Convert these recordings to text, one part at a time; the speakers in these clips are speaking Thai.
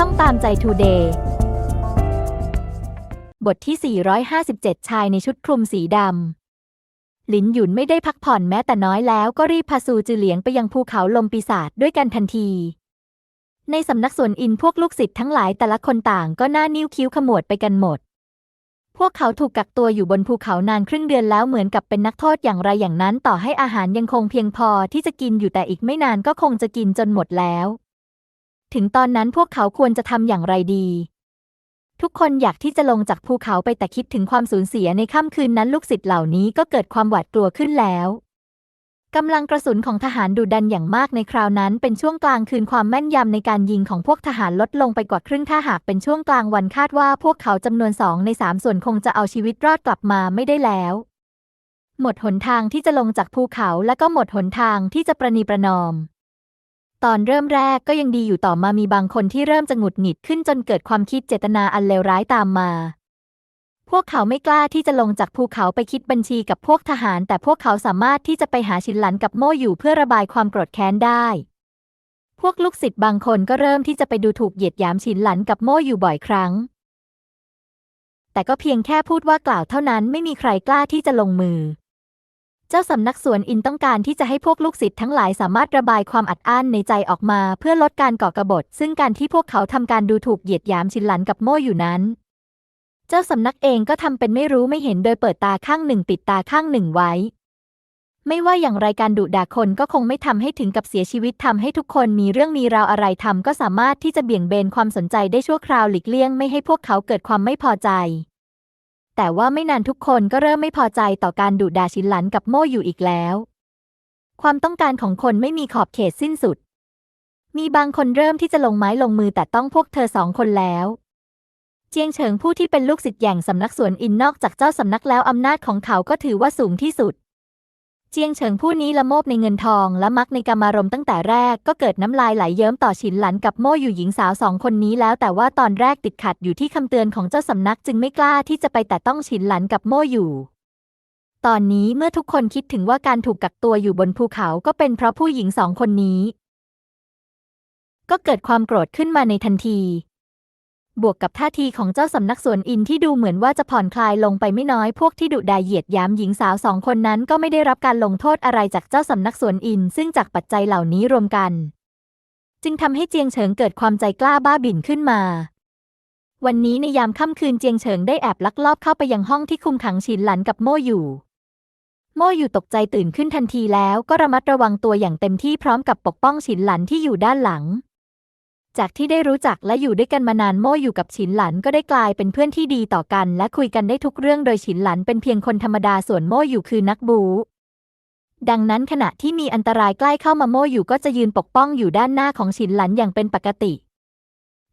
ช่องตามใจทูเดย์บทที่ 457 ชายในชุดคลุมสีดำหลินหยุนไม่ได้พักผ่อนแม้แต่น้อยแล้วก็รีบพาซูจือเหลียงไปยังภูเขาลมปีศาจด้วยกันทันที ในสำนักสวนอินพวกลูกศิษย์ทั้งหลายแต่ละคนต่างก็หน้านิ้วคิ้วขมวดไปกันหมด พวกเขาถูกกักตัวอยู่บนภูเขานานครึ่งเดือนแล้วเหมือนกับเป็นนักโทษอย่างไรอย่างนั้น ต่อให้อาหารยังคงเพียงพอที่จะกินอยู่แต่อีกไม่นานก็คงจะกินจนหมดแล้ว ถึงตอนนั้นพวกเขาควรจะทำอย่างไรดี ทุกคนอยากที่จะลงจากภูเขาไปแต่คิดถึงความสูญเสียในค่ำคืนนั้นลูกศิษย์เหล่านี้ก็เกิดความหวาดกลัวขึ้นแล้วกำลังกระสุนของทหารดุดันอย่างมากในคราวนั้น เป็นช่วงกลางคืนความแม่นยำในการยิงของพวกทหารลดลงไปกว่าครึ่งถ้าหากเป็นช่วงกลางวันคาดว่าพวกเขาจำนวนสองในสามส่วนคงจะเอาชีวิตรอดกลับมาไม่ได้แล้ว หมดหนทางที่จะลงจากภูเขาและก็หมดหนทางที่จะประนีประนอม ตอนเริ่มแรกก็ยังดีอยู่ต่อมามีบางคนที่เริ่มจะหงุดหงิดขึ้นจนเกิดความคิดเจตนาอันเลวร้ายตามมา พวกเขาไม่กล้าที่จะลงจากภูเขาไปคิดบัญชีกับพวกทหาร แต่พวกเขาสามารถที่จะไปหาชินหลันกับโม่อยู่เพื่อระบายความโกรธแค้นได้ พวกลูกศิษย์บางคนก็เริ่มที่จะไปดูถูกเหยียดหยามชินหลันกับโม่อยู่บ่อยครั้ง แต่ก็เพียงแค่พูดว่ากล่าวเท่านั้นไม่มีใครกล้าที่จะลงมือ เจ้าสำนักสวนอินต้องการที่จะให้พวกลูกศิษย์ทั้งหลายสามารถระบายความอัดอั้นในใจออกมาเพื่อลดการก่อกระบฏ ซึ่งการที่พวกเขาทำการดูถูกเหยียดหยามชินหลันกับโม่อยู่นั้น เจ้าสำนักเองก็ทำเป็นไม่รู้ไม่เห็นโดยเปิดตาข้างหนึ่งปิดตาข้างหนึ่งไว้ ไม่ว่าอย่างไรการดุด่าคนก็คงไม่ทำให้ถึงกับเสียชีวิตทำให้ทุกคนมีเรื่องมีราวอะไรทำก็สามารถที่จะเบี่ยงเบนความสนใจได้ชั่วคราวหลีกเลี่ยงไม่ให้พวกเขาเกิดความไม่พอใจ แต่ว่าไม่นานทุกคนก็เริ่มไม่พอใจต่อการดุด่าชินหลันกับโม่อยู่อีกแล้ว ความต้องการของคนไม่มีขอบเขตสิ้นสุด มีบางคนเริ่มที่จะลงไม้ลงมือแต่ต้องพวกเธอสองคนแล้ว เจียงเฉิงผู้ที่เป็นลูกศิษย์แห่งสำนักสวนอินนอกจากเจ้าสำนักแล้วอำนาจของเขาก็ถือว่าสูงที่สุด จียงเฉิงผู้นี้ละโมบในเงินทองและมักในกามารมณ์ตั้งแต่แรกก็เกิดน้ำลายไหลเยิ้มต่อฉินหลันกับโม่อยู่หญิงสาวสองคนนี้แล้วแต่ว่าตอนแรกติดขัดอยู่ที่คำเตือนของเจ้าสำนักจึงไม่กล้าที่จะไปแต่ต้องฉินหลันกับโม่อยู่ ตอนนี้เมื่อทุกคนคิดถึงว่าการถูกกักตัวอยู่บนภูเขาก็เป็นเพราะผู้หญิงสองคนนี้ ก็เกิดความโกรธขึ้นมาในทันที บวกกับท่าทีของเจ้าสำนักสวนอินที่ดูเหมือนว่าจะผ่อนคลายลงไปไม่น้อยพวกที่ดุดาเหยียดยามหญิงสาวสองคนนั้นก็ไม่ได้รับการลงโทษอะไรจากเจ้าสำนักสวนอิน ซึ่งจากปัจจัยเหล่านี้รวมกัน จึงทำให้เจียงเฉิงเกิดความใจกล้าบ้าบิ่นขึ้นมาวันนี้ในยามค่ำคืนเจียงเฉิงได้แอบลักลอบเข้าไปยังห้องที่คุมขังฉินหลันกับโม่อยู่ โม่อยู่ตกใจตื่นขึ้นทันทีแล้วก็ระมัดระวังตัวอย่างเต็มที่พร้อมกับปกป้องฉินหลันที่อยู่ด้านหลัง จากที่ได้รู้จักและอยู่ด้วยกันมานานโม่อยู่กับฉินหลันก็ได้กลายเป็นเพื่อนที่ดีต่อกัน และคุยกันได้ทุกเรื่องโดยฉินหลันเป็นเพียงคนธรรมดาส่วนโม่อยู่คือนักบูดังนั้นขณะที่มีอันตรายใกล้เข้ามาโม่อยู่ก็จะยืนปกป้องอยู่ด้านหน้าของฉินหลันอย่างเป็นปกติ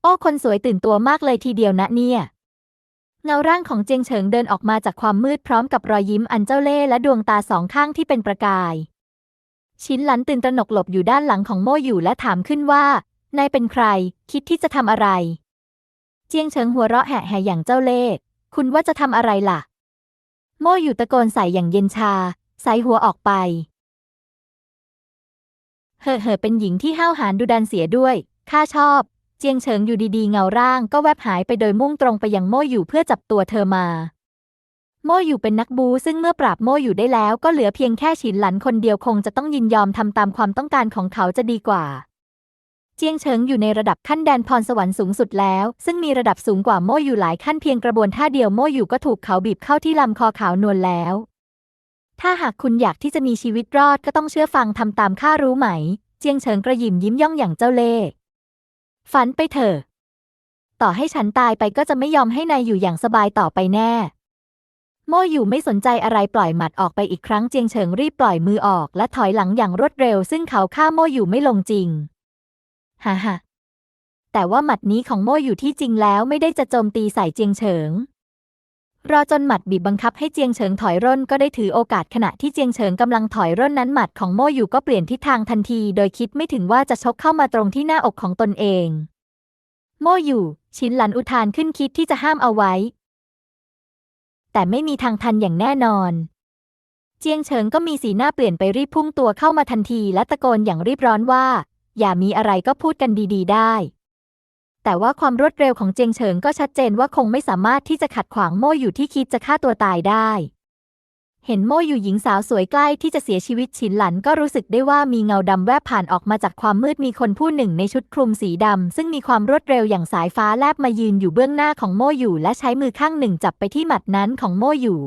โอ้คนสวยตื่นตัวมากเลยทีเดียวนะเนี่ย เงาร่างของเจียงเฉิงเดินออกมาจากความมืดพร้อมกับรอยยิ้มอันเจ้าเล่ห์และดวงตาสองข้างที่เป็นประกาย ชินหลันตื่นตระหนกหลบอยู่ด้านหลังของโม่อยู่และถามขึ้นว่า นายเป็นใคร คิดที่จะทำอะไร เจียงเฉิงหัวเราะแหะแหอย่างเจ้าเล่ห์คุณว่าจะทำอะไรล่ะ โม่อยู่ตะโกนใส่อย่างเย็นชา ใส่หัวออกไป เห่อเห่อเป็นหญิงที่ห้าวหาญดูดันเสียด้วยข้าชอบ เจียงเฉิงอยู่ดีๆ เงาร่างก็แวบหายไปโดยมุ่งตรงไปยังโม่อยู่เพื่อจับตัวเธอมา โม่อยู่เป็นนักบูซึ่งเมื่อปราบโม่อยู่ได้แล้วก็เหลือเพียงแค่ฉินหลันคนเดียวคงจะต้องยินยอมทำตามความต้องการของเขาจะดีกว่า เจียงเฉิงอยู่ในระดับขั้นแดนพรสวรรค์สูงสุดแล้ว ซึ่งมีระดับสูงกว่าโม่อยู่หลายขั้นเพียงกระบวนท่าเดียวโม่อยู่ก็ถูกเขาบีบเข้าที่ลำคอขาวนวลแล้ว ถ้าหากคุณอยากที่จะมีชีวิตรอดก็ต้องเชื่อฟังทำตามข้ารู้ไหม เจียงเฉิงกระยิมยิ้มย่องอย่างเจ้าเล่ห์ฝันไปเถอะ ต่อให้ฉันตายไปก็จะไม่ยอมให้นายอยู่อย่างสบายต่อไปแน่ โม่อยู่ไม่สนใจอะไรปล่อยหมัดออกไปอีกครั้งเจียงเฉิงรีบปล่อยมือออกและถอยหลังอย่างรวดเร็ว ซึ่งเขาฆ่าโม่อยู่ไม่ลงจริง ฮ่าฮ่าแต่ว่าหมัดนี้ของโม่อยู่ที่จริงแล้วไม่ได้จะโจมตีใส่เจียงเฉิง รอจนหมัดบีบบังคับให้เจียงเฉิงถอยร่นก็ได้ถือโอกาสขณะที่เจียงเฉิงกำลังถอยร่นนั้นหมัดของโม่อยู่ก็เปลี่ยนทิศทางทันที โดยคิดไม่ถึงว่าจะชกเข้ามาตรงที่หน้าอกของตนเอง โม่อยู่ ชินหลันอุทานขึ้นคิดที่จะห้ามเอาไว้ แต่ไม่มีทางทันอย่างแน่นอนเจียงเฉิงก็มีสีหน้าเปลี่ยนไปรีบพุ่งตัวเข้ามาทันทีและตะโกนอย่างรีบร้อนว่า อย่ามีอะไรก็พูดกันดี ๆ ได้ แต่ว่าความรวดเร็วของเจงเฉิงก็ชัดเจนว่าคงไม่สามารถที่จะขัดขวางโม่อยู่ที่คิดจะฆ่าตัวตายได้ เห็นโม่อยู่หญิงสาวสวยใกล้ที่จะเสียชีวิตฉินหลันก็รู้สึกได้ว่ามีเงาดำแวบผ่านออกมาจากความมืดมีคนผู้หนึ่งในชุดคลุมสีดำซึ่งมีความรวดเร็วอย่างสายฟ้าแลบมายืนอยู่เบื้องหน้าของโม่อยู่และใช้มือข้างหนึ่งจับไปที่หมัดนั้นของโม่อยู่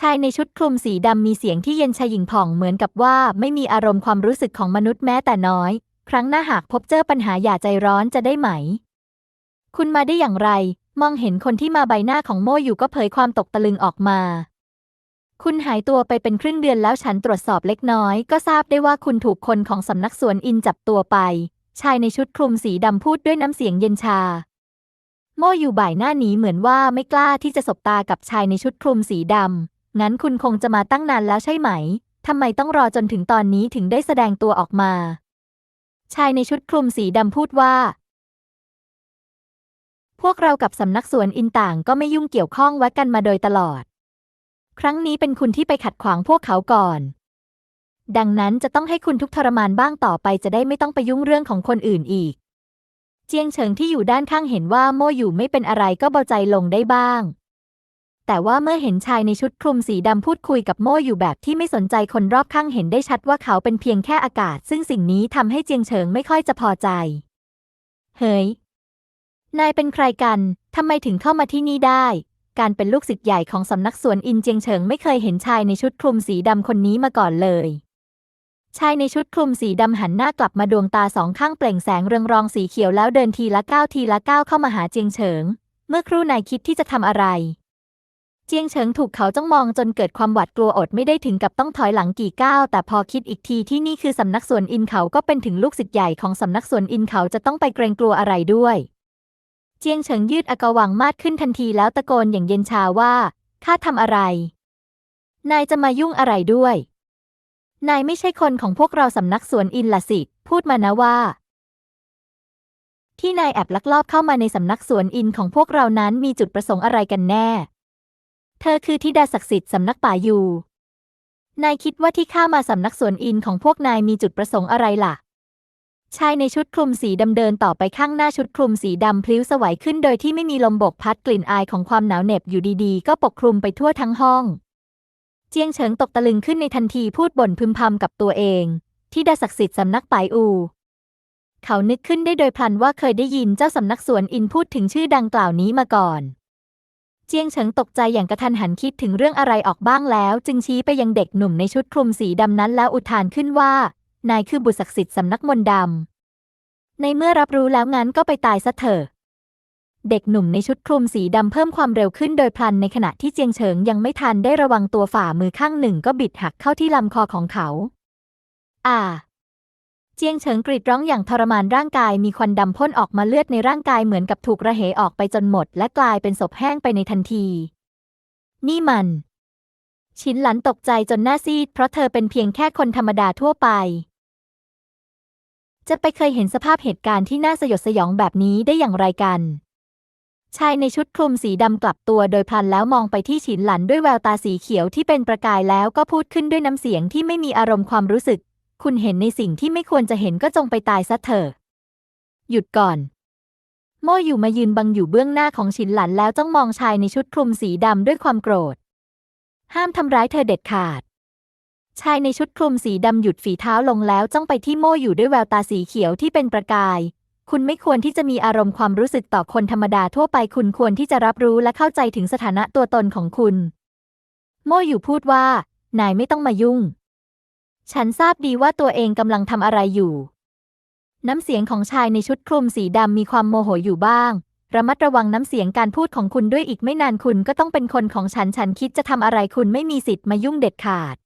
ชายในชุดคลุมสีดำมีเสียงที่เย็นชาหญิงผ่องเหมือนกับว่าไม่มีอารมณ์ความรู้สึกของมนุษย์แม้แต่น้อย ครั้งหน้าหากพบเจอปัญหาอย่าใจร้อนจะได้ไหม คุณมาได้อย่างไร มองเห็นคนที่มาใบหน้าของโม่อยู่ก็เผยความตกตะลึงออกมา คุณหายตัวไปเป็นครึ่งเดือนแล้วฉันตรวจสอบเล็กน้อย ก็ทราบได้ว่าคุณถูกคนของสำนักสวนอินจับตัวไป ชายในชุดคลุมสีดำพูดด้วยน้ำเสียงเย็นชาโม่อยู่บ่ายหน้านี้เหมือนว่าไม่กล้าที่จะสบตากับชายในชุดคลุมสีดำ งั้นคุณคงจะมาตั้งนานแล้วใช่ไหม ทำไมต้องรอจนถึงตอนนี้ถึงได้แสดงตัวออกมา ชายในชุดคลุมสีดำพูดว่า พวกเรากับสำนักสวนอินต่างก็ไม่ยุ่งเกี่ยวข้องไว้กันมาโดยตลอด ครั้งนี้เป็นคุณที่ไปขัดขวางพวกเขาก่อน ดังนั้นจะต้องให้คุณทุกทรมานบ้างต่อไปจะได้ไม่ต้องไปยุ่งเรื่องของคนอื่นอีก เจียงเฉิงที่อยู่ด้านข้างเห็นว่าโม่อยู่ไม่เป็นอะไรก็เบาใจลงได้บ้าง แต่ว่าเมื่อเห็นชายในชุดคลุมสีดำพูดคุยกับโม่อยู่แบบที่ไม่สนใจคนรอบข้างเห็นได้ชัดว่าเขาเป็นเพียงแค่อากาศ ซึ่งสิ่งนี้ทำให้เจียงเฉิงไม่ค่อยจะพอใจ เฮ้ย นายเป็นใครกันทำไมถึงเข้ามาที่นี่ได้ การเป็นลูกศิษย์ใหญ่ของสำนักสวนอินเจียงเฉิงไม่เคยเห็นชายในชุดคลุมสีดำคนนี้มาก่อนเลยชายในชุดคลุมสีดำหันหน้ากลับมาดวงตาสองข้างเปล่งแสงเรืองรองสีเขียวแล้วเดินทีละก้าวทีละก้าวเข้ามาหาเจียงเฉิง เมื่อครู่นายคิดที่จะทำอะไร เจียงเฉิงถูกเขาจ้องมองจนเกิดความหวาดกลัวอดไม่ได้ถึงกับต้องถอยหลังกี่ก้าวแต่พอคิดอีกทีที่นี่คือสำนักสวนอินเขาก็เป็นถึงลูกศิษย์ใหญ่ของสำนักสวนอินเขาจะต้องไปเกรงกลัวอะไรด้วย เจียงเฉิงยืดอกวังมาดขึ้นทันทีแล้วตะโกนอย่างเย็นชาว่าข้าทำอะไร นายจะมายุ่งอะไรด้วย นายไม่ใช่คนของพวกเราสำนักสวนอินละสิ พูดมานะว่า ที่นายแอบลักลอบเข้ามาในสำนักสวนอินของพวกเรานั้นมีจุดประสงค์อะไรกันแน่ ธอคือธิดาศักดิ์สิทธิ์สำนักป่ายูนายคิดว่าที่ข้ามาสำนักสวนอินของพวกนายมีจุดประสงค์อะไรล่ะ ชายในชุดคลุมสีดำเดินต่อไปข้างหน้าชุดคลุมสีดำพลิ้วสวัยขึ้นโดยที่ไม่มีลมบกพัดกลิ่นอายของความหนาวเหน็บอยู่ดีๆ ก็ปกคลุมไปทั่วทั้งห้อง เจียงเฉิงตกตะลึงขึ้นในทันทีพูดบ่นพึมพำกับตัวเองที่ดาศักดิ์สิทธิ์สำนักปายอู เขานึกขึ้นได้โดยพลันว่าเคยได้ยินเจ้าสำนักสวนอินพูดถึงชื่อดังกล่าวนี้มาก่อน เจียงเฉิงตกใจอย่างกระทันหันคิดถึงเรื่องอะไรออกบ้างแล้ว จึงชี้ไปยังเด็กหนุ่มในชุดคลุมสีดำนั้นแล้วอุทานขึ้นว่า นายคือบุตรศักดิ์สิทธิ์สำนักมนต์ดำ ในเมื่อรับรู้แล้วงั้นก็ไปตายซะเถอะ เด็กหนุ่มในชุดคลุมสีดำเพิ่มความเร็วขึ้นโดยพลันในขณะที่เจียงเฉิงยังไม่ทันได้ระวังตัวฝ่ามือข้างหนึ่งก็บิดหักเข้าที่ลำคอของเขา อ่า เจียงเฉิงกรีดร้องอย่างทรมานร่างกายมีควันดำพ่นออกมาเลือดในร่างกายเหมือนกับถูกระเหยออกไปจนหมด และกลายเป็นศพแห้งไปในทันที นี่มัน ชินหลันตกใจจนหน้าซีด เพราะเธอเป็นเพียงแค่คนธรรมดาทั่วไป จะไปเคยเห็นสภาพเหตุการณ์ที่น่าสยดสยองแบบนี้ได้อย่างไรกัน ชายในชุดคลุมสีดำกลับตัวโดยพลันแล้วมองไปที่ฉินหลันด้วยแววตาสีเขียวที่เป็นประกายแล้วก็พูดขึ้นด้วยน้ำเสียงที่ไม่มีอารมณ์ความรู้สึก คุณเห็นในสิ่งที่ไม่ควรจะเห็นก็จงไปตายซะเถอะ หยุดก่อน โม่อยู่มายืนบังอยู่เบื้องหน้าของฉินหลันแล้วจ้องมองชายในชุดคลุมสีดำด้วยความโกรธ ห้ามทำร้ายเธอเด็ดขาด ชายในชุดคลุมสีดำหยุดฝีเท้าลงแล้วจ้องไปที่โม่อยู่ด้วยแววตาสีเขียวที่เป็นประกาย คุณไม่ควรที่จะมีอารมณ์ความรู้สึกต่อคนธรรมดาทั่วไป คุณควรที่จะรับรู้และเข้าใจถึงสถานะตัวตนของคุณ โม่อยู่พูดว่า นายไม่ต้องมายุ่ง ฉันทราบดีว่าตัวเองกำลังทำอะไรอยู่ น้ำเสียงของชายในชุดคลุมสีดำมีความโมโหอยู่บ้าง ระมัดระวังน้ำเสียงการพูดของคุณด้วยอีกไม่นานคุณก็ต้องเป็นคนของฉัน ฉันคิดจะทำอะไรคุณไม่มีสิทธิ์มายุ่งเด็ดขาด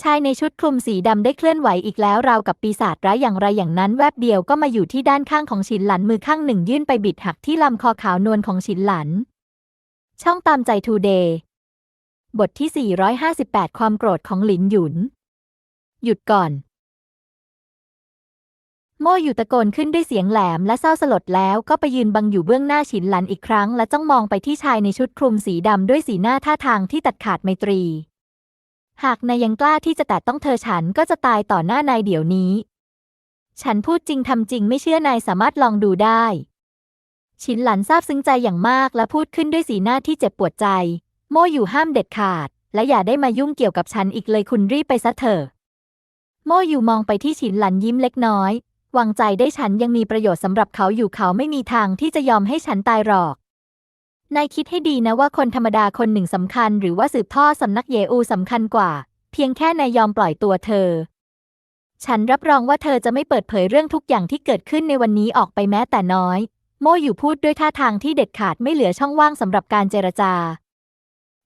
ชายในชุดคลุมสีดำได้เคลื่อนไหวอีกแล้วราวกับปีศาจร้ายอย่างไรอย่างนั้น แวบเดียวก็มาอยู่ที่ด้านข้างของฉินหลันมือข้างหนึ่งยื่นไปบิดหักที่ลำคอขาวนวลของฉินหลัน ช่องตามใจทูเดย์บทที่ 458 ความโกรธของหลินหยุน หยุดก่อน โม่อยู่ตะโกนขึ้นด้วยเสียงแหลมและเศร้าสลดแล้วก็ไปยืนบังอยู่เบื้องหน้าฉินหลันอีกครั้ง และจ้องมองไปที่ชายในชุดคลุมสีดำด้วยสีหน้าท่าทางที่ตัดขาดไมตรี หากนายยังกล้าที่จะแตะต้องเธอฉันก็จะตายต่อหน้านายเดี๋ยวนี้ ฉันพูดจริงทำจริงไม่เชื่อนายสามารถลองดูได้ชินหลันซาบซึ้งใจอย่างมากและพูดขึ้นด้วยสีหน้าที่เจ็บปวดใจ โม่อยู่ห้ามเด็ดขาด และอย่าได้มายุ่งเกี่ยวกับฉันอีกเลยคุณรีบไปซะเถอะ โม่อยู่มองไปที่ฉินหลันยิ้มเล็กน้อย วางใจได้ฉันยังมีประโยชน์สำหรับเขาอยู่เขาไม่มีทางที่จะยอมให้ฉันตายหรอก นายคิดให้ดีนะว่าคนธรรมดาคนหนึ่งสำคัญ หรือว่าสืบทอดสำนักเยอูสำคัญกว่า เพียงแค่นายยอมปล่อยตัวเธอ ฉันรับรองว่าเธอจะไม่เปิดเผยเรื่องทุกอย่างที่เกิดขึ้นในวันนี้ออกไปแม้แต่น้อย โม่อยู่พูดด้วยท่าทางที่เด็ดขาดไม่เหลือช่องว่างสำหรับการเจรจา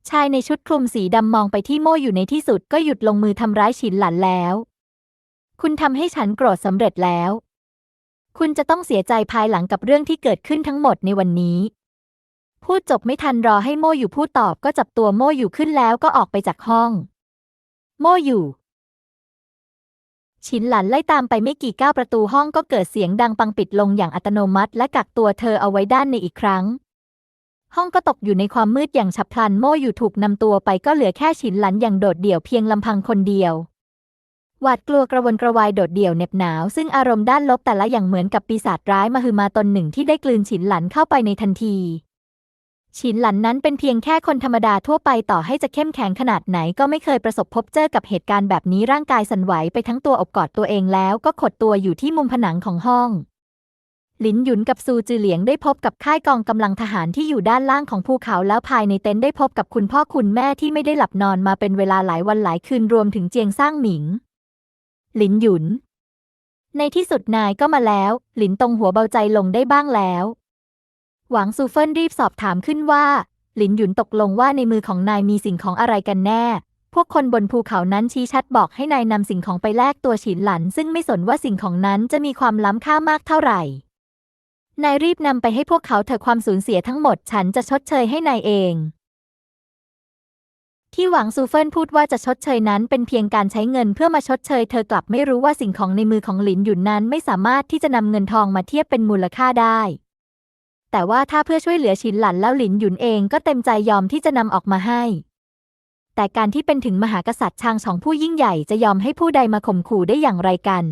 ชายในชุดคลุมสีดำมองไปที่โม่อยู่ในที่สุดก็หยุดลงมือทำร้ายฉินหลันแล้ว คุณทำให้ฉันโกรธสำเร็จแล้ว คุณจะต้องเสียใจภายหลังกับเรื่องที่เกิดขึ้นทั้งหมดในวันนี้ พูดจบไม่ทันรอให้โม่อยู่พูดตอบก็จับตัวโม่อยู่ขึ้นแล้วก็ออกไปจากห้อง โม่อยู่ฉินหลันไล่ตามไปไม่กี่ก้าวประตูห้องก็เกิดเสียงดังปังปิดลงอย่างอัตโนมัติ และกักตัวเธอเอาไว้ด้านในอีกครั้ง ห้องก็ตกอยู่ในความมืดอย่างฉับพลันโม่อยู่ถูกนำตัวไปก็เหลือแค่ฉินหลันอย่างโดดเดี่ยวเพียงลำพังคนเดียว หวาดกลัวกระวนกระวายโดดเดี่ยวเหน็บหนาว ซึ่งอารมณ์ด้านลบแต่ละอย่างเหมือนกับปีศาจร้ายมาฮือมาตนหนึ่งที่ได้กลืนฉินหลันเข้าไปในทันที ฉินหลันนั้นเป็นเพียงแค่คนธรรมดาทั่วไปต่อให้จะเข้มแข็งขนาดไหนก็ไม่เคยประสบพบเจอกับเหตุการณ์แบบนี้ร่างกายสั่นไหวไปทั้งตัวอบกอดตัวเองแล้วก็ขดตัวอยู่ที่มุมผนังของห้องหลินหยุนกับซูจือเหลียงได้พบกับค่ายกองกำลังทหารที่อยู่ด้านล่างของภูเขาแล้วภายในเต็นท์ได้พบกับคุณพ่อคุณแม่ที่ไม่ได้หลับนอนมาเป็นเวลาหลายวันหลายคืนรวมถึงเจียงซ่างหมิง หลินหยุน ในที่สุดนายก็มาแล้ว หลินตรงหัวเบาใจลงได้บ้างแล้ว หวังซูเฟินรีบสอบถามขึ้นว่า หลินหยุนตกลงว่าในมือของนายมีสิ่งของอะไรกันแน่ พวกคนบนภูเขานั้นชี้ชัดบอกให้นายนำสิ่งของไปแลกตัวฉินหลัน ซึ่งไม่สนว่าสิ่งของนั้นจะมีความล้ำค่ามากเท่าไหร่นายรีบนำไปให้พวกเขาเถอะความสูญเสียทั้งหมดฉันจะชดเชยให้นายเอง ที่หวังซูเฟินพูดว่าจะชดเชยนั้นเป็นเพียงการใช้เงินเพื่อมาชดเชยเธอกลับไม่รู้ว่าสิ่งของในมือของหลินหยุนนั้นไม่สามารถที่จะนำเงินทองมาเทียบเป็นมูลค่าได้ แต่ว่าถ้าเพื่อช่วยเหลือชินหลันแล้วหลินหยุนเองก็เต็มใจยอมที่จะนำออกมาให้ แต่การที่เป็นถึงมหากษัตริย์ชางสองผู้ยิ่งใหญ่จะยอมให้ผู้ใดมาข่มขู่ได้อย่างไรกัน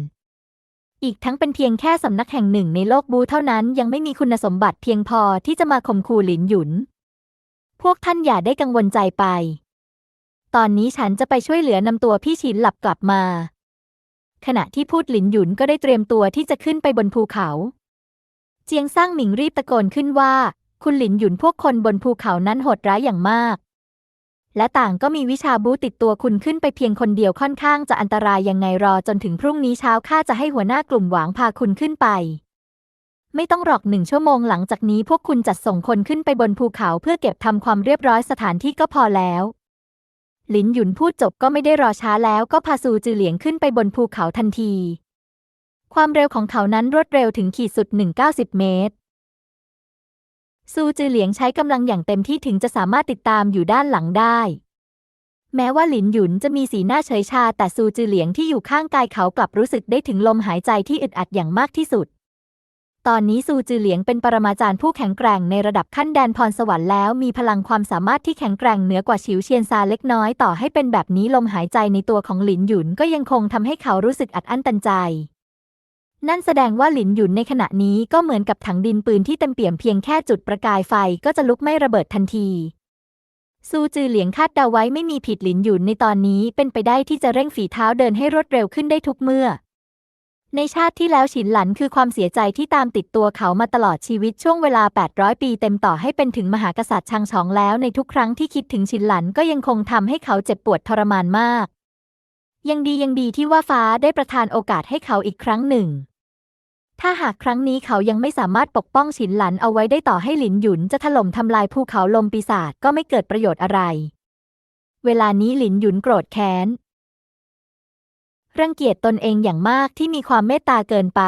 อีกทั้งเป็นเพียงแค่สำนักแห่งหนึ่งในโลกบูเท่านั้นยังไม่มีคุณสมบัติเพียงพอที่จะมาข่มขู่หลินหยุน พวกท่านอย่าได้กังวลใจไป ตอนนี้ฉันจะไปช่วยเหลือนำตัวพี่ชินหลับกลับมา ขณะที่พูดหลินหยุนก็ได้เตรียมตัวที่จะขึ้นไปบนภูเขา เจียงซ่างหมิงรีบตะโกนขึ้นว่า คุณหลินหยุนพวกคนบนภูเขานั้นโหดร้ายอย่างมาก และต่างก็มีวิชาบูติดตัวคุณขึ้นไปเพียงคนเดียวค่อนข้างจะอันตรายยังไงรอจนถึงพรุ่งนี้เช้าข้าจะให้หัวหน้ากลุ่มหวางพาคุณขึ้นไปไม่ต้องหรอกหนึ่งชั่วโมงหลังจากนี้พวกคุณจัดส่งคนขึ้นไปบนภูเขาเพื่อเก็บทำความเรียบร้อยสถานที่ก็พอแล้ว หลินหยุนพูดจบก็ไม่ได้รอช้าแล้วก็พาซูจือเหลียงขึ้นไปบนภูเขาทันที ความเร็วของเขานั้นรวดเร็วถึงขีดสุด 190 เมตร ซูจือเหลียงใช้กำลังอย่างเต็มที่ถึงจะสามารถติดตามอยู่ด้านหลังได้ แม้ว่าหลินหยุนจะมีสีหน้าเฉยชา แต่ซูจือเหลียงที่อยู่ข้างกายเขากลับรู้สึกได้ถึงลมหายใจที่อึดอัดอย่างมากที่สุด ตอนนี้ซูจือเหลียงเป็นปรมาจารย์ผู้แข็งแกร่งในระดับขั้นแดนพรสวรรค์แล้วมีพลังความสามารถที่แข็งแกร่งเหนือกว่าฉิวเชียนซาเล็กน้อยต่อให้เป็นแบบนี้ลมหายใจในตัวของหลินหยุนก็ยังคงทำให้เขารู้สึกอัดอั้นตันใจ นั่นแสดงว่าหลินหยุนในขณะนี้ก็เหมือนกับถังดินปืนที่เต็มเปี่ยมเพียงแค่จุดประกายไฟก็จะลุกไม้ระเบิดทันทีซูจือเหลียงคาดเดาไว้ไม่มีผิดหลินหยุนในตอนนี้เป็นไปได้ที่จะเร่งฝีเท้าเดินให้รวดเร็วขึ้นได้ทุกเมื่อ ในชาติที่แล้วฉินหลันคือความเสียใจที่ตามติดตัวเขามาตลอดชีวิตช่วงเวลา 800 ปีเต็มต่อให้เป็นถึงมหากษัตริย์ชางชองแล้วในทุกครั้งที่คิดถึงฉินหลันก็ยังคงทำให้เขาเจ็บปวดทรมานมาก ยังดียังดีที่ว่าฟ้าได้ประทานโอกาสให้เขาอีกครั้งหนึ่ง ถ้าหากครั้งนี้เขายังไม่สามารถปกป้องฉินหลันเอาไว้ได้ต่อให้หลินหยุนจะถล่มทำลายภูเขาลมปีศาจก็ไม่เกิดประโยชน์อะไร เวลานี้หลินหยุนโกรธแค้น รังเกียจตนเองอย่างมากที่มีความเมตตาเกินไป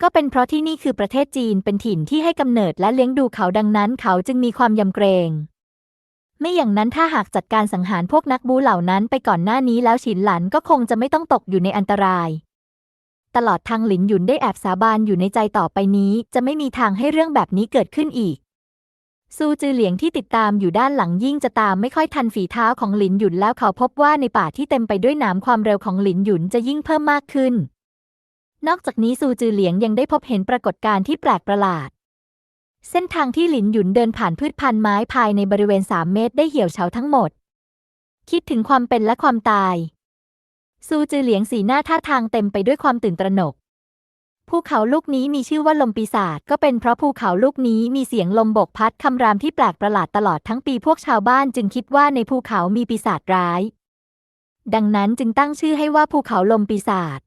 ก็เป็นเพราะที่นี่คือประเทศจีนเป็นถิ่นที่ให้กำเนิดและเลี้ยงดูเขาดังนั้นเขาจึงมีความยำเกรง ไม่อย่างนั้นถ้าหากจัดการสังหารพวกนักบูเหล่านั้นไปก่อนหน้านี้แล้วฉินหลันก็คงจะไม่ต้องตกอยู่ในอันตราย ตลอดทางหลินหยุนได้แอบสาบานอยู่ในใจต่อไปนี้ จะไม่มีทางให้เรื่องแบบนี้เกิดขึ้นอีก ซูจือเหลียงที่ติดตามอยู่ด้านหลังยิ่งจะตามไม่ค่อยทันฝีเท้าของหลินหยุนแล้วเขาพบว่าในป่าที่เต็มไปด้วยหนามความเร็วของหลินหยุนจะยิ่งเพิ่มมากขึ้น นอกจากนี้ซูจือเหลียงยังได้พบเห็นปรากฏการณ์ที่แปลกประหลาด เส้นทางที่หลินหยุนเดินผ่านพืชพันธุ์ไม้ภายในบริเวณสามเมตรได้เหี่ยวเฉาทั้งหมด คิดถึงความเป็นและความตาย ซูจือเหลียงสีหน้าท่าทางเต็มไปด้วยความตื่นตระหนก ภูเขาลูกนี้มีชื่อว่าลมปีศาจก็เป็นเพราะภูเขาลูกนี้มีเสียงลมบกพัดคำรามที่แปลกประหลาดตลอดทั้งปีพวกชาวบ้านจึงคิดว่าในภูเขามีปีศาจร้าย ดังนั้นจึงตั้งชื่อให้ว่าภูเขาลมปีศาจ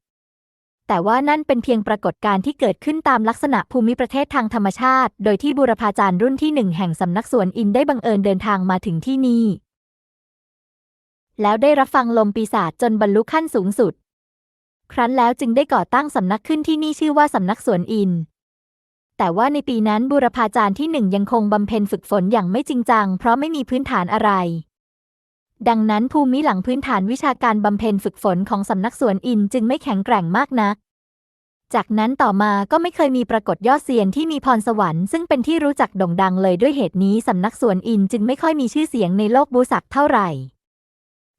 แต่ว่านั่นเป็นเพียงปรากฏการณ์ที่เกิดขึ้นตามลักษณะภูมิประเทศทางธรรมชาติ โดยที่บูรพาจารย์รุ่นที่หนึ่งแห่งสำนักสวนอินได้บังเอิญเดินทางมาถึงที่นี่ แล้วได้รับฟังลมปีศาจจนบรรลุขั้นสูงสุด ครั้นแล้วจึงได้ก่อตั้งสำนักขึ้นที่นี่ชื่อว่าสำนักสวนอิน แต่ว่าในปีนั้นบูรพาจารย์ที่หนึ่งยังคงบำเพ็ญฝึกฝนอย่างไม่จริงจัง เพราะไม่มีพื้นฐานอะไร ดังนั้นภูมิหลังพื้นฐานวิชาการบำเพ็ญฝึกฝนของสำนักสวนอินจึงไม่แข็งแกร่งมากนัก จากนั้นต่อมาก็ไม่เคยมีปรากฏยอดเซียนที่มีพรสวรรค์ซึ่งเป็นที่รู้จักโด่งดังเลยด้วยเหตุนี้สำนักสวนอินจึงไม่ค่อยมีชื่อเสียงในโลกบูสักเท่าไหร่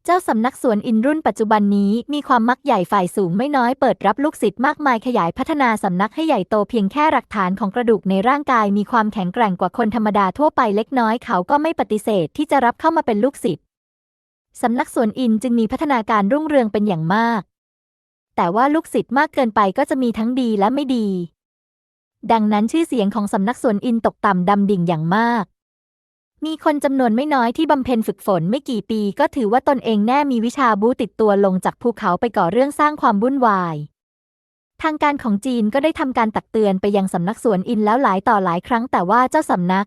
เจ้าสำนักสวนอินรุ่นปัจจุบันนี้มีความมักใหญ่ฝ่ายสูงไม่น้อยเปิดรับลูกศิษย์มากมายขยายพัฒนาสำนักให้ใหญ่โตเพียงแค่หลักฐานของกระดูกในร่างกายมีความแข็งแกร่งกว่าคนธรรมดาทั่วไปเล็กน้อยเขาก็ไม่ปฏิเสธที่จะรับเข้ามาเป็นลูกศิษย์สำนักสวนอินจึงมีพัฒนาการรุ่งเรืองเป็นอย่างมาก แต่ว่าลูกศิษย์มากเกินไปก็จะมีทั้งดีและไม่ดี ดังนั้นชื่อเสียงของสำนักสวนอินตกต่ำดำดิ่งอย่างมาก มีคนจำนวนไม่น้อยที่บำเพ็ญฝึกฝนไม่กี่ปีก็ถือว่าตนเองแน่มีวิชาบูติดตัวลงจากภูเขาไปก่อเรื่องสร้างความวุ่นวาย ทางการของจีนก็ได้ทำการตักเตือนไปยังสำนักสวนอินแล้วหลายต่อหลายครั้งแต่ว่าเจ้าสำนัก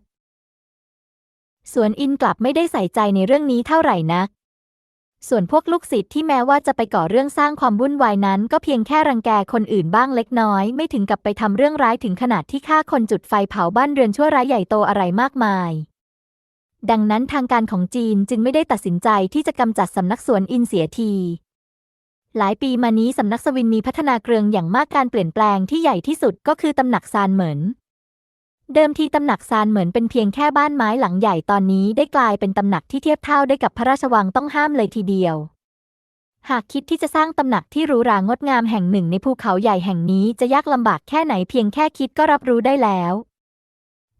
สวนอินกลับไม่ได้ใส่ใจในเรื่องนี้เท่าไหร่นัก ส่วนพวกลูกศิษย์ที่แม้ว่าจะไปก่อเรื่องสร้างความวุ่นวายนั้น ก็เพียงแค่รังแกคนอื่นบ้างเล็กน้อย ไม่ถึงกับไปทำเรื่องร้ายถึงขนาดที่ฆ่าคนจุดไฟเผาบ้านเรือนชั่วร้ายใหญ่โตอะไรมากมาย ดังนั้นทางการของจีนจึงไม่ได้ตัดสินใจที่จะกำจัดสำนักสวนอินเสียที หลายปีมานี้สำนักสวินมีพัฒนาเกรืองอย่างมากการเปลี่ยนแปลงที่ใหญ่ที่สุดก็คือตำหนักซานเหมินเดิมทีตำหนักซานเหมือนเป็นเพียงแค่บ้านไม้หลังใหญ่ตอนนี้ได้กลายเป็นตำหนักที่เทียบเท่าได้กับพระราชวังต้องห้ามเลยทีเดียว หากคิดที่จะสร้างตำหนักที่หรูหรางดงามแห่งหนึ่งในภูเขาใหญ่แห่งนี้จะยากลำบากแค่ไหนเพียงแค่คิดก็รับรู้ได้แล้ว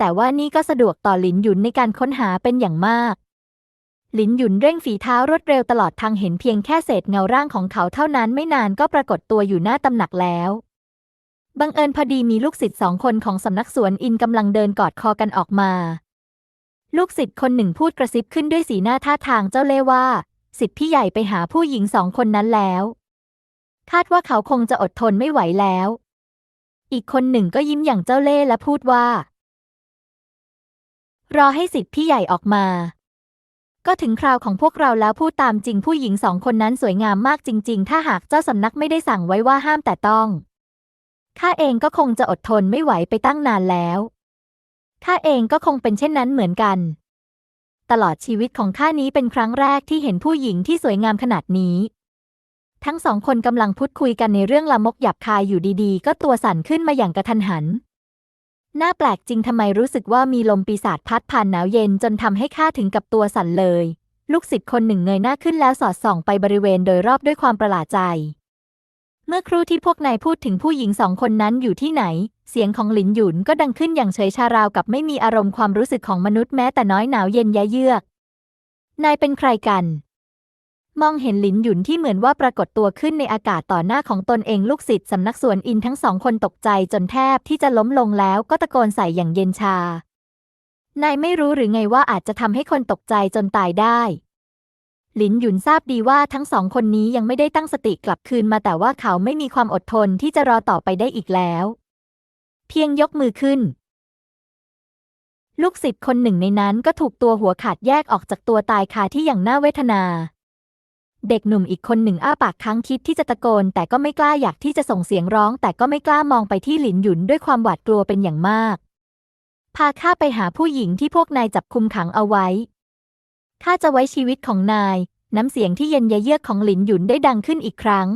แต่ว่านี่ก็สะดวกต่อหลินหยุนในการค้นหาเป็นอย่างมาก หลินหยุนเร่งฝีเท้ารวดเร็วตลอดทางเห็นเพียงแค่เศษเงาร่างของเขาเท่านั้นไม่นานก็ปรากฏตัวอยู่หน้าตำหนักแล้วบังเอิญพอดีมีลูกศิษย์สองคนของสำนักสวนอินกำลังเดินกอดคอกันออกมา ลูกศิษย์คนหนึ่งพูดกระซิบขึ้นด้วยสีหน้าท่าทางเจ้าเล่ว่าศิษย์พี่ใหญ่ไปหาผู้หญิงสองคนนั้นแล้ว คาดว่าเขาคงจะอดทนไม่ไหวแล้ว อีกคนหนึ่งก็ยิ้มอย่างเจ้าเล่ห์และพูดว่า รอให้ศิษย์พี่ใหญ่ออกมา ก็ถึงคราวของพวกเราแล้วพูดตามจริงผู้หญิงสองคนนั้นสวยงามมากจริง ๆ ถ้าหากเจ้าสำนักไม่ได้สั่งไว้ว่าห้ามแต่ต้อง ข้าเองก็คงจะอดทนไม่ไหวไปตั้งนานแล้ว ข้าเองก็คงเป็นเช่นนั้นเหมือนกัน ตลอดชีวิตของข้านี้เป็นครั้งแรกที่เห็นผู้หญิงที่สวยงามขนาดนี้ ทั้งสองคนกำลังพูดคุยกันในเรื่องละมกหยาบคายอยู่ดีๆ ก็ตัวสั่นขึ้นมาอย่างกระทันหัน น่าแปลกจริงทำไมรู้สึกว่ามีลมปีศาจพัดผ่านหนาวเย็นจนทำให้ข้าถึงกับตัวสั่นเลย ลูกศิษย์คนหนึ่งเงยหน้าขึ้นแล้วสอดส่องไปบริเวณโดยรอบด้วยความประหลาดใจ เมื่อครู่ที่พวกนายพูดถึงผู้หญิงสองคนนั้นอยู่ที่ไหน เสียงของหลินหยุนก็ดังขึ้นอย่างเฉยชาราวกับไม่มีอารมณ์ความรู้สึกของมนุษย์แม้แต่น้อยหนาวเย็นแยเยือก นายเป็นใครกัน มองเห็นหลินหยุนที่เหมือนว่าปรากฏตัวขึ้นในอากาศต่อหน้าของตนเองลูกศิษย์สำนักสวนอินทั้งสองคนตกใจจนแทบที่จะล้มลงแล้วก็ตะโกนใส่อย่างเย็นชา นายไม่รู้หรือไงว่าอาจจะทำให้คนตกใจจนตายได้ หลินหยุนทราบดีว่าทั้งสองคนนี้ยังไม่ได้ตั้งสติกลับคืนมาแต่ว่าเขาไม่มีความอดทนที่จะรอต่อไปได้อีกแล้ว เพียงยกมือขึ้นลูกศิษย์คนหนึ่งในนั้นก็ถูกตัวหัวขาดแยกออกจากตัวตายคาที่อย่างน่าเวทนา เด็กหนุ่มอีกคนหนึ่งอ้าปากค้างคิดที่จะตะโกน แต่ก็ไม่กล้าอยากที่จะส่งเสียงร้อง แต่ก็ไม่กล้ามองไปที่หลินหยุนด้วยความหวาดกลัวเป็นอย่างมาก พาข้าไปหาผู้หญิงที่พวกนายจับคุมขังเอาไว้ข้าจะไว้ชีวิตของนาย น้ำเสียงที่เย็นเยือกของหลินหยุนได้ดังขึ้นอีกครั้ง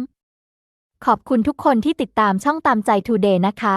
ขอบคุณทุกคนที่ติดตามช่องตามใจทูเดย์นะคะ